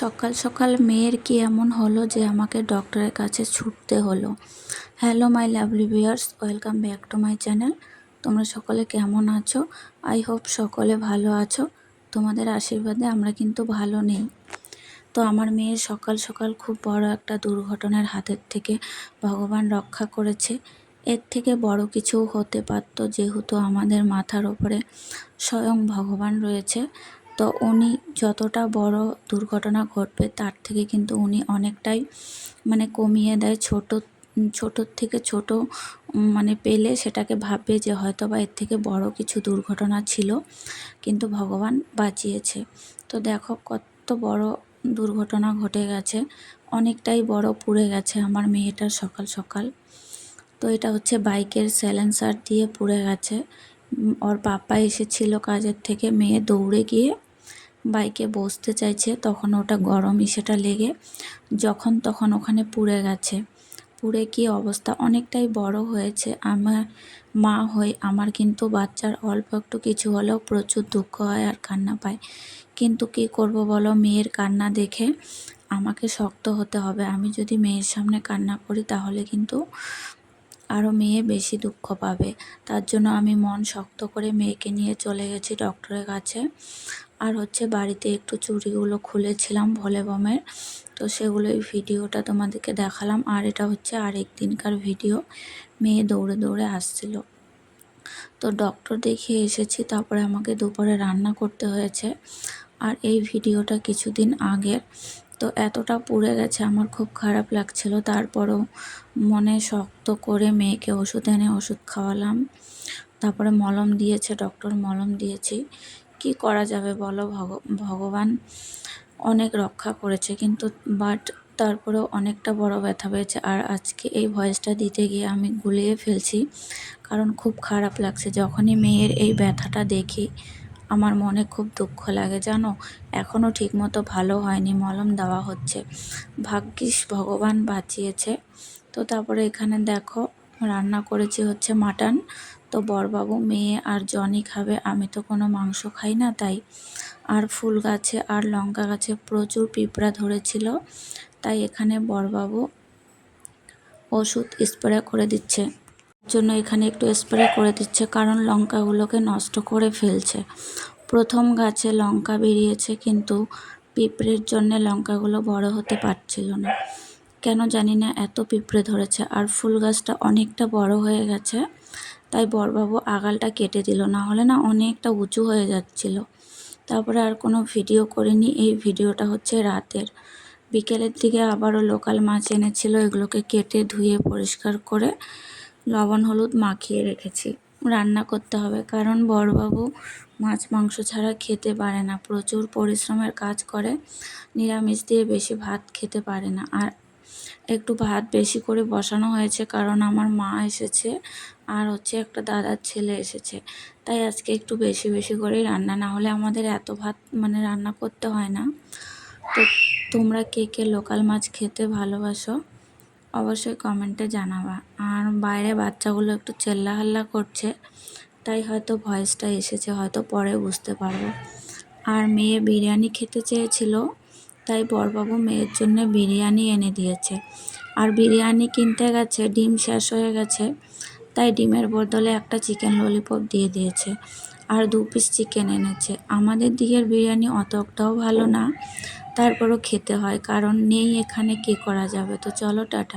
সকাল সকাল মেয়ের কি এমন হলো যে আমাকে ডক্টরের কাছে ছুটতে হলো? Hello my lovely viewers welcome back to my channel তোমরা সকলে কেমন আছো? আই হোপ সকলে ভালো আছো। তোমাদের আশীর্বাদে আমরা কিন্তু ভালো নেই। তো আমার মেয়ের সকাল সকাল খুব বড় একটা দুর্ঘটনার হাতের থেকে ভগবান রক্ষা করেছে। এর থেকে বড় কিছু হতে পারত যেহেতু আমাদের মাথার ওপরে স্বয়ং ভগবান রয়েছে। তো উনি যতটা বড় দুর্ঘটনা ঘটবে, তার থেকে কিন্তু উনি অনেকটাই মানে কমিয়ে দেয়। ছোট ছোটোর থেকে ছোট মানে পেলে সেটাকে ভাববে যে হয়তো বা এর থেকে বড় কিছু দুর্ঘটনা ছিল, কিন্তু ভগবান বাঁচিয়েছে। তো দেখো কত বড় দুর্ঘটনা ঘটে গেছে, অনেকটাই বড় পুড়ে গেছে আমার মেয়েটার সকাল সকাল। তো এটা হচ্ছে বাইকের স্যালেন্সার দিয়ে পুড়ে গেছে। ওর পাপা এসেছিল কাজের থেকে, মেয়ে দৌড়ে গিয়ে বাইকে বসতে চাইছে, তখন ওটা গরম ইসেটা লেগে যখন তখন ওখানে পুড়ে গেছে। পুড়ে কি অবস্থা অনেকটাই বড় হয়েছে। আমার মা হয়ে আমার কিন্তু বাচ্চার অল্প একটু কিছু হলেও প্রচুর দুঃখ হয় আর কান্না পায়। কিন্তু কি করব বলো, মেয়ের কান্না দেখে আমাকে শক্ত হতে হবে। আমি যদি মেয়ের সামনে কান্না করি তাহলে কিন্তু আরও মেয়ে বেশি দুঃখ পাবে। তার জন্য আমি মন শক্ত করে মেয়েকে নিয়ে চলে গেছি ডক্টরের কাছে। আর হচ্ছে বাড়িতে একটু চুড়িগুলো খুলেছিলাম ভোলে বমের। তো সেগুলোই ভিডিওটা তোমাদেরকে দেখালাম। আর এটা হচ্ছে আরেক দিনকার ভিডিও। মেয়ে দৌড়ে দৌড়ে আসছিল। তো ডক্টর দেখিয়ে এসেছি, তারপরে আমাকে দুপুরে রান্না করতে হয়েছে। আর এই ভিডিওটা কিছুদিন আগের। তো এতটা পুড়ে গেছে, আমার খুব খারাপ লাগছিল। তারপরও মনে শক্ত করে মেয়েকে ওষুধ এনে ওষুধ খাওয়ালাম। তারপরে মলম দিয়েছে, ডক্টর মলম দিয়েছি। কি করা যাবে বলো? ভগবান অনেক রক্ষা করেছে কিন্তু বাট তারপরেও অনেকটা বড় ব্যথা পেয়েছে। আর আজকে এই ভয়েসটা দিতে গিয়ে আমি গুলিয়ে ফেলছি, কারণ খুব খারাপ লাগছে। যখনই মেয়ের এই ব্যথাটা দেখি, আমার মনে খুব দুঃখ লাগে, জানো? এখনও ঠিকমতো ভালো হয়নি, মলম দেওয়া হচ্ছে। ভাগ্যিস ভগবান বাঁচিয়েছে। তো তারপরে এখানে দেখো, রান্না করেছি হচ্ছে মাটন। তো বরবাবু, মেয়ে আর জনি খাবে, আমি তো কোনো মাংস খাই না তাই। আর ফুল গাছে আর লঙ্কা গাছে প্রচুর পিঁপড়া ধরেছিল, তাই এখানে বরবাবু ওষুধ স্প্রে করে দিচ্ছে। জন্য এখানে একটু স্প্রে করে দিচ্ছে, কারণ লঙ্কাগুলোকে নষ্ট করে ফেলছে। প্রথম গাছে লঙ্কা বেরিয়েছে, কিন্তু পিঁপড়ের জন্যে লঙ্কাগুলো বড় হতে পারছিল না। কেন জানি না, এত পিঁপড়ে ধরেছে। আর ফুল গাছটা অনেকটা বড় হয়ে গেছে তাই বরবাবু আগালটা কেটে দিল না হলে না অনেকটা উঁচু হয়ে যাচ্ছিল। তারপরে আর কোনো ভিডিও করিনি, এই ভিডিওটা হচ্ছে রাতের। বিকেলের দিকে আবারও লোকাল মাছ এনেছিল, এগুলোকে কেটে ধুয়ে পরিষ্কার করে লবণ হলুদ মাখিয়ে রেখেছি। রান্না করতে হবে, কারণ বড়বাবু মাছ মাংস ছাড়া খেতে পারে না। প্রচুর পরিশ্রমের কাজ করে, নিরামিষ দিয়ে বেশি ভাত খেতে পারে না। আর একটু ভাত বেশি করে বসানো হয়েছে কারণ আমার মা এসেছে আর হচ্ছে একটা দাদার ছেলে এসেছে। তাই আজকে একটু বেশি বেশি করেই রান্না। না হলে আমাদের এত ভাত মানে রান্না করতে হয় না। তো তোমরা কে কে লোকাল মাছ খেতে ভালোবাসো অবশ্যই কমেন্টে জানাবা। আর বাইরে বাচ্চাগুলো একটু চেল্লা হাল্লা করছে, তাই হয়তো ভয়েসটা এসেছে, হয়তো পরে বুঝতে পারব। আর মেয়ে বিরিয়ানি খেতে চেয়েছিল তাই বরবাবু মেয়ের জন্য বিরিয়ানি এনে দিয়েছে। আর বিরিয়ানি কিনতে গেছে, ডিম শেষ হয়ে গেছে, তাই ডিমের বদলে একটা চিকেন ললিপপ দিয়ে দিয়েছে আর দু পিস চিকেন এনেছে। আমাদের দিকের বিরিয়ানি অতটাও ভালো না, তারপরও খেতে হয়, কারণ নেই এখানে কী করা যাবে। তো চলো টাটা।